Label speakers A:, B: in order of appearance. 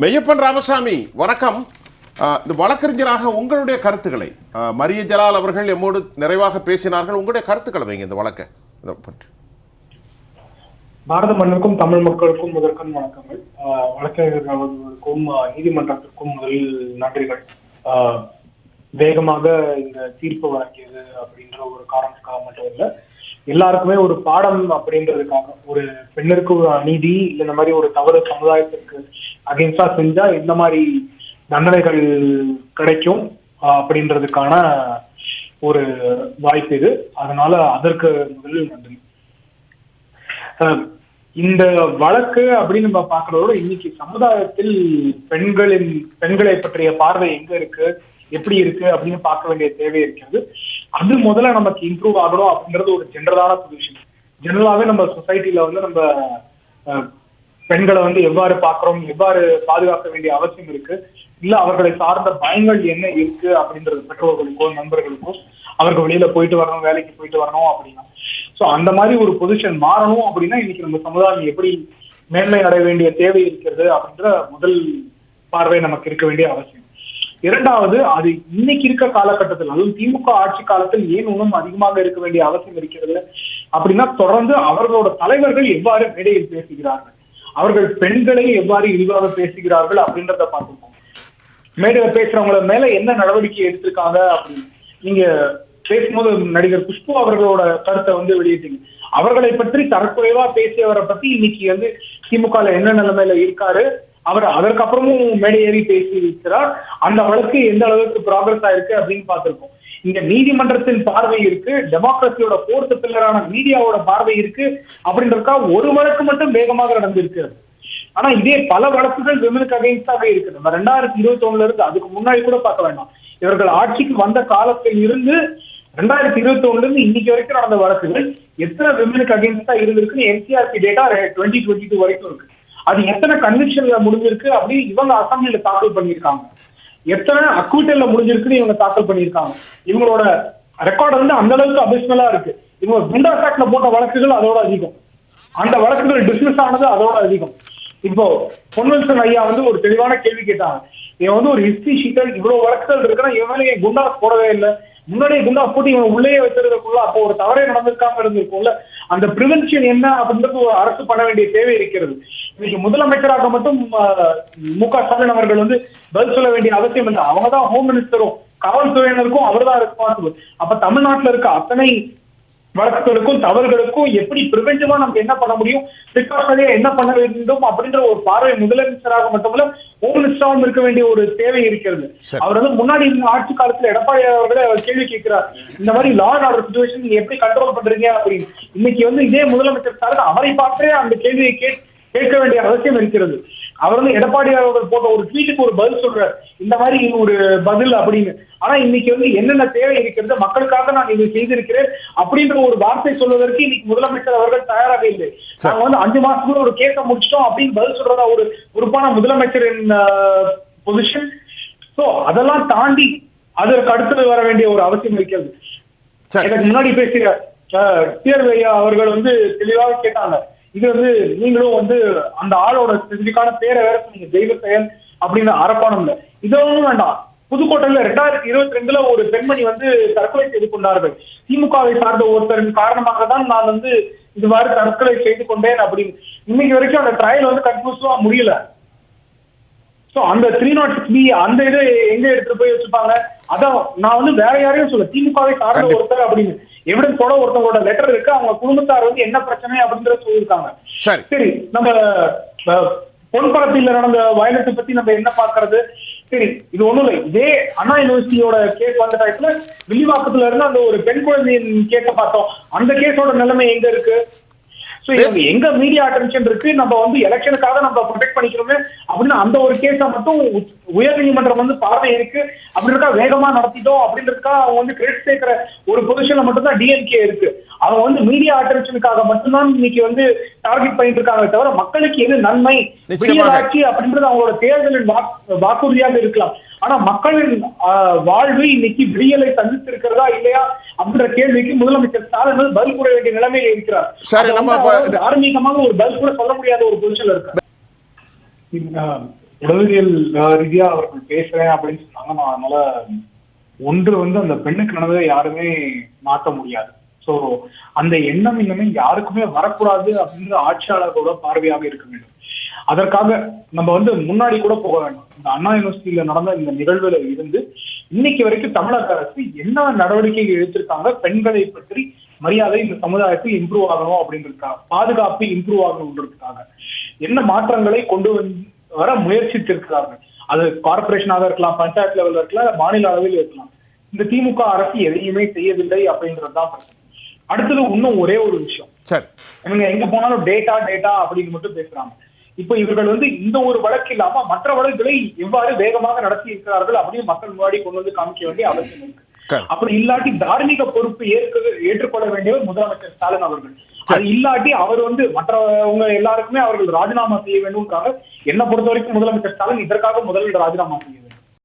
A: மெய்யப்பன் ராமசாமி வணக்கம். இந்த வழக்கறிஞராக உங்களுடைய கருத்துக்களை அஹ், மரிய ஜலால் அவர்கள் எம்மோடு நிறைவாக பேசினார்கள். உங்களுடைய கருத்துக்களை வைங்க இந்த வழக்கை. இதை பற்றி.
B: பாரத மண்ணுக்கும் தமிழ் மக்களுக்கும் முதற்கண் வணக்கங்கள். ஆஹ் வழக்கறிஞர்கள் நீதிமன்றத்திற்கும் முதலில் நன்றிகள். ஆஹ் வேகமாக இந்த தீர்ப்பு வழங்கியது அப்படின்ற ஒரு காரணத்துக்காக மட்டும் இல்ல. எல்லாருக்குமே ஒரு பாடம் அப்படின்றதுக்காக ஒரு பெண்ணிற்கு ஒரு அநீதி இல்லை இந்த மாதிரி ஒரு தவறு சமுதாயத்திற்கு அகேன்ஸ்டா செஞ்சா இந்த மாதிரி தண்டனைகள் கிடைக்கும் அப்படின்றதுக்கான ஒரு வாய்ப்பு இது. அதனால அதற்கு முதலில் நன்றி. இந்த வழக்கு அப்படின்னு நம்ம பாக்குறதோட இன்னைக்கு சமுதாயத்தில் பெண்களின் பெண்களை பற்றிய பார்வை எங்க இருக்கு? எப்படி இருக்கு அப்படின்னு பார்க்க வேண்டிய தேவை இருக்கிறது. அது முதல்ல நமக்கு இம்ப்ரூவ் ஆகணும் அப்படின்றது ஒரு ஜென்ரலான சொல்யூஷன் ஜெனரலாவே நம்ம சொசைட்டில வந்து நம்ம பெண்களை வந்து எவ்வாறு பார்க்கிறோம் எவ்வாறு பாதுகாக்க வேண்டிய அவசியம் இருக்கு இல்ல அவர்களை சார்ந்த பயங்கள் என்ன இருக்கு அப்படின்றது பெற்றோர்களுக்கோ நண்பர்களுக்கோ அவர்கள் வெளியில போயிட்டு வரணும் வேலைக்கு போயிட்டு வரணும் அப்படின்னா. சோ அந்த மாதிரி ஒரு பொசிஷன் மாறணும் அப்படின்னா இன்னைக்கு நம்ம சமுதாயம் எப்படி மேன்மை அடைய வேண்டிய தேவை இருக்கிறது அப்படின்ற முதல் பார்வை நமக்கு இருக்க வேண்டிய அவசியம். இரண்டாவது அது இன்னைக்கு இருக்க காலகட்டத்தில் அதுவும் திமுக ஆட்சி காலத்தில் ஏன் இன்னும் அதிகமாக இருக்க வேண்டிய அவசியம் இருக்கிறது? அப்படின்னா தொடர்ந்து அவர்களோட தலைவர்கள் எவ்வாறு மேடையில் பேசுகிறார்கள்? அவர்கள் பெண்களை எவ்வாறு இழிவாக பேசுகிறார்கள் அப்படின்றத பார்த்துருக்கோம் மேடையில பேசுறவங்கள மேல என்ன நடவடிக்கை எடுத்திருக்காங்க அப்படின்னு. நீங்க பேசும்போது நடிகர் குஷ்பு அவர்களோட கருத்தை வந்து வெளியிட்டீங்க. அவர்களை பற்றி தரக்குறைவா பேசியவரை பத்தி இன்னைக்கு வந்து திமுக என்ன நிலைமையில இருக்காரு? அவர் அதற்கப்புறமும் மேடை ஏறி பேசி இருக்கிறார். அந்த வழக்கு எந்த அளவுக்கு ப்ராக்ரஸ் ஆயிருக்கு அப்படின்னு பார்த்திருக்கோம். இங்க நீதிமன்றத்தின் பார்வை இருக்கு. டெமோக்ரஸியோட போர்த்து பில்லரான மீடியாவோட பார்வை இருக்கு. அப்படின்றதுக்கா ஒரு வழக்கு மட்டும் வேகமாக நடந்திருக்கு. ஆனா இதே பல வழக்குகள் விமனுக்கு அகைன்ஸ்டாக இருக்கு. நம்ம ரெண்டாயிரத்தி இருபத்தி ஒண்ணுல இருந்து அதுக்கு முன்னாடி கூட பார்க்க வேண்டாம். இவர்கள் ஆட்சிக்கு வந்த காலத்தில் இருந்து ரெண்டாயிரத்தி இருபத்தி ஒண்ணுல இருந்து இன்னைக்கு வரைக்கும் நடந்த வழக்குகள் எத்தனை விமனுக்கு அகைன்ஸ்டா இருந்திருக்குன்னு NCRB data twenty twenty two வரைக்கும் இருக்கு. அது எத்தனை கன்விக்ஷன்ல முடிஞ்சிருக்கு அப்படின்னு இவங்க அசம்பிளில தாக்கல் பண்ணியிருக்காங்க. எத்தனை அக்விட்டல்ல முடிஞ்சிருக்குன்னு இவங்க தாக்கல் பண்ணியிருக்காங்க. இவங்களோட ரெக்கார்டு வந்து அந்த அளவுக்கு அபிஷனலா இருக்கு. இவங்க குண்டா சாட்ல போட்ட வழக்குகள் அதோட அதிகம். அந்த வழக்குகள் டிஸ்மிஸ் ஆனது அதோட அதிகம். இப்போ பொன்வல்சன் ஐயா வந்து ஒரு தெளிவான கேள்வி கேட்டாங்க. இவன் வந்து ஒரு ஹிஸ்டரி ஷீட்டர் இவ்வளவு வழக்குகள் இருக்குன்னா இவன் மேல குண்டா போடவே இல்லை? முன்னாடியே குண்டா போட்டு இவன் உள்ளே வச்சிருக்கக்குள்ள அப்போ ஒரு தவறே நடந்திருக்காம இருந்திருக்கும்ல. அந்த பிரிவென்ஷன் என்ன அப்படின்றது ஒரு அரசு பண்ண வேண்டிய தேவை இருக்கிறது. இன்னைக்கு முதலமைச்சராக மட்டும் மு க ஸ்டாலின் அவர்கள் வந்து பதில் சொல்ல வேண்டிய அவசியம் இல்லை. அவங்க தான் ஹோம் மினிஸ்டரும் காவல்துறையினருக்கும் அவர் தான் ரெஸ்பான்சிபிள் அப்ப தமிழ்நாட்டுல இருக்க அத்தனை வழக்குகளுக்கும் தவறுகளுக்கும் எப்படி பிரிவென்டிவா நமக்கு என்ன பண்ண முடியும்? பிரிகாஷனரியா என்ன பண்ண வேண்டும் அப்படின்ற ஒரு பார்வை முதலமைச்சராக மட்டுமல்ல ஹோம் மினிஸ்டராகவும் இருக்க வேண்டிய ஒரு தேவை இருக்கிறது.
A: சரி.
B: அவர் வந்து முன்னாடி இருந்த ஆட்சி காலத்துல எடப்பாடி அவர்களே அவர் கேள்வி கேட்கிறார். இந்த மாதிரி லா அண்ட் ஆர்டர் சுச்சுவேஷன் எப்படி கண்ட்ரோல் பண்றீங்க அப்படின்னு. இன்னைக்கு வந்து இதே முதலமைச்சர் ஸ்டாலின் அவரை பார்த்தே அந்த கேள்வியை கேட் கேட்க வேண்டிய அவசியம் இருக்கிறது. அவர் வந்து எடப்பாடி அவர்கள் போட்ட ஒரு ட்வீட்டுக்கு ஒரு பதில் சொல்றார். இந்த மாதிரி ஒரு பதில் அப்படின்னு. ஆனா இன்னைக்கு வந்து என்னென்ன தேவை இருக்கிறது மக்களுக்காக நான் இதை செய்திருக்கிறேன் அப்படின்ற ஒரு வார்த்தை சொல்வதற்கு இன்னைக்கு முதலமைச்சர் அவர்கள் தயாராக இல்லை. நாங்க வந்து அஞ்சு மாசத்துக்குள்ள ஒரு கேஸை முடிச்சிட்டோம் அப்படின்னு பதில் சொல்றதா ஒரு பொறுப்பான முதலமைச்சரின் பொசிஷன் சோ அதெல்லாம் தாண்டி அதற்கு அடுத்தது வர வேண்டிய ஒரு அவசியம் இருக்கிறது. எனக்கு முன்னாடி பேசிய தேர்வு ஐயா அவர்கள் வந்து தெளிவாக கேட்டாங்க. இது வந்து நீங்களும் வந்து அந்த ஆளோட ஸ்பெசிபிக்கான பேரை வேற சொன்னீங்க தெய்வ செயல் அப்படின்னு அரப்பானம் இல்ல. இதொன்னும் வேண்டாம். புதுக்கோட்டையில ரெண்டாயிரத்தி இருபத்தி ரெண்டுல ஒரு பெண்மணி வந்து தற்கொலை செய்து கொண்டார்கள். திமுகவை சார்ந்த ஒருத்தரின் காரணமாக தான் நான் வந்து இதுவாறு தற்கொலை செய்து கொண்டேன் அப்படின்னு. இன்னைக்கு வரைக்கும் அந்த ட்ரையல் வந்து கன்க்ளூசிவா முடியல. சோ அந்த த்ரீ நாட் சிக்ஸ் பி அந்த இதை எங்க எடுத்துட்டு போய் வச்சுப்பாங்க? அதான் நான் வந்து வேற யாரையும் சொல்ல திமுகவை சார்ந்த. ஒருத்தர் அப்படின்னு. எவிடன்ஸோட ஒருத்தவங்களோட லெட்டர் இருக்கு. அவங்க குடும்பத்தார் வந்து என்ன பிரச்சனை அப்படின்றத சொல்லியிருக்காங்க.
A: சரி.
B: நம்ம அஹ், பொன்பரப்பில் நடந்த வயலத்தை பத்தி நம்ம என்ன பார்க்கறது? சரி இது ஒண்ணும் இல்லை. இதே அண்ணா யூனிவர்சிட்டியோட கேஸ் வந்த டயத்துல வில்லிவாக்கத்துல இருந்து அந்த ஒரு பெண் குழந்தையின் கேஸை பார்த்தோம். அந்த கேஸோட நிலைமை எங்க இருக்கு? எங்க மீடியா அட்டென்ஷன் இருக்கு? நம்ம வந்து எலெக்ஷனுக்காக நம்ம ப்ரொடெக்ட் பண்ணிக்கிறோமே? அப்படின்னு அந்த ஒரு கேஸ மட்டும் உ- உயர்நீதிமன்றம் வந்து பார்வை இருக்கு. அப்படின்றக்கா வேகமா நடத்திட்டோம். அப்படின்றதுக்கா அவங்க வந்து கிரெடிட் சேர்க்கிற ஒரு பொசிஷன்ல மட்டும்தான் டிஎம்கே இருக்கு. அவங்க வந்து மீடியா அட்டென்ஷனுக்காக மட்டும்தான் இன்னைக்கு வந்து டார்கெட் பண்ணிட்டு இருக்காங்க தவிர மக்களுக்கு எது நன்மை? அப்படின்றது அவங்களோட தேர்தலின் வாக்கு- வாக்குறுதியாக இருக்கலாம். ஆனா மக்களின் ஆஹ், வாழ்வு இன்னைக்கு விடியலை சந்தித்து இருக்கிறதா இல்லையா அப்படின்ற கேள்விக்கு முதலமைச்சர் ஸ்டாலின் பதில் கூற வேண்டிய நிலைமையில இருக்கிறார்.
A: சரி, நம்ம
B: தார்மீகமாக ஒரு பதில் கூட சொல்ல முடியாத ஒரு பொசிஷன்ல இருக்கு உளவியல் ரீதியா அவர்கள் பேசுறேன் அப்படின்னு சொன்னாங்க. நான் அதனால ஒன்று வந்து அந்த பெண்ணுக்கு நடந்ததை யாருமே மாற்ற முடியாது. சோ அந்த எண்ணம் இன்னமே யாருக்குமே வரக்கூடாது அப்படின்ற ஆட்சியாளர்களோட பார்வையாக இருக்க வேண்டும். அதற்காக நம்ம வந்து முன்னாடி கூட போக வேண்டும். இந்த அண்ணா யூனிவர்சிட்டியில நடந்த இந்த நிகழ்வுல இருந்து இன்னைக்கு வரைக்கும் தமிழக அரசு என்ன நடவடிக்கைகள் எடுத்திருக்காங்க பெண்களை பற்றி மரியாதை இந்த சமுதாயத்தில் இம்ப்ரூவ் ஆகணும் அப்படின்றதுக்காக பாதுகாப்பு இம்ப்ரூவ் ஆகணுன்றதுக்காக என்ன மாற்றங்களை கொண்டு வந்து வர முயற்சித்திருக்கிறார்கள். அது கார்பரேஷனாக இருக்கலாம் பஞ்சாயத்து லெவல்ல இருக்கலாம் மாநில அளவில் இருக்கலாம். இந்த திமுக அரசு எதையுமே செய்யவில்லை அப்படின்றதுதான் பிரச்சனை. அடுத்தது இன்னும் ஒரே ஒரு விஷயம்.
A: சரி.
B: இவங்க எங்க போனாலும் டேட்டா டேட்டா அப்படின்னு மட்டும் பேசுறாங்க. இப்போ இவர்கள் வந்து இந்த ஒரு வழக்கு இல்லாம மற்ற வழக்குகளை எவ்வாறு வேகமாக நடத்தி இருக்கிறார்கள் அப்படின்னு மக்கள் முன்னாடி கொண்டு வந்து காமிக்க வேண்டிய அவசியம் இருக்கு. அப்படி இல்லாட்டி தார்மீக பொறுப்பு ஏற்க ஏற்றுக்கொள்ள வேண்டியவர் முதலமைச்சர் ஸ்டாலின் அவர்கள். அது இல்லாட்டி அவர் வந்து மற்றவங்க எல்லாருக்குமே அவர்கள் ராஜினாமா செய்ய வேண்டும்ன்றாங்க. என்ன பொறுத்த வரைக்கும் முதலமைச்சர் ஸ்டாலின் இதற்காக முதலில் ராஜினாமா செய்ய